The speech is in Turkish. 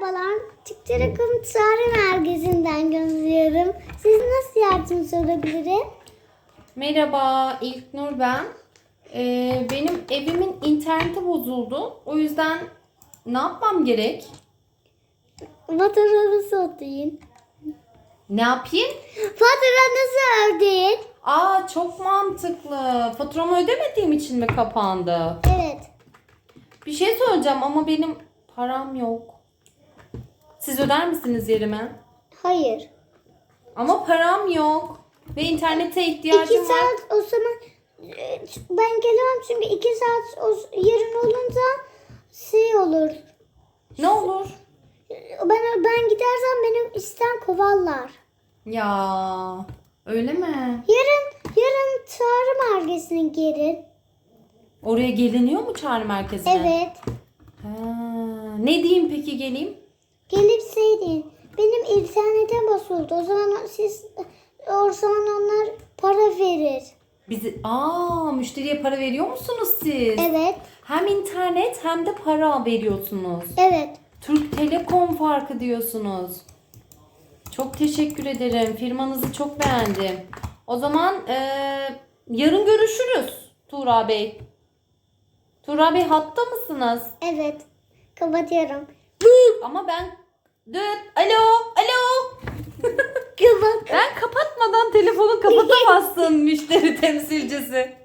Merhabalar. Türkçe Çağrı Merkezi'nden gözlüyorum. Siz nasıl yardımcı olabilirim? Merhaba İlknur ben. Ee, benim evimin interneti bozuldu. O yüzden ne yapmam gerek? Faturanızı ödeyin. Ne yapayım? Faturanızı ödeyin. Aa çok mantıklı. Faturamı ödemediğim için mi kapandı? Evet. Bir şey söyleyeceğim ama benim param yok. Siz öder misiniz yerime? Hayır. Ama param yok. Ve internete ihtiyacım iki var. saat o zaman e, ben gelemem çünkü iki saat o, yarın olunca şey olur. Ne olur? Ben ben gidersem benim işten kovarlar. Ya öyle mi? Yarın yarın çağrı merkezine gelin. Oraya geliniyor mu çağrı merkezine? Evet. Ha, ne diyeyim peki geleyim? Deyin. Benim internete basıldı. O zaman siz o zaman onlar para verir. Bizi aa müşteriye para veriyor musunuz siz? Evet. Hem internet hem de para veriyorsunuz. Evet. Türk Telekom farkı diyorsunuz. Çok teşekkür ederim. Firmanızı çok beğendim. O zaman eee, yarın görüşürüz Tuğra Bey. Tuğra Bey hatta mısınız? Evet. Kapatıyorum. Ama ben... Dıt. Alo. Alo. Kapat. Ben kapatmadan telefonu kapatamazsın müşteri temsilcisi.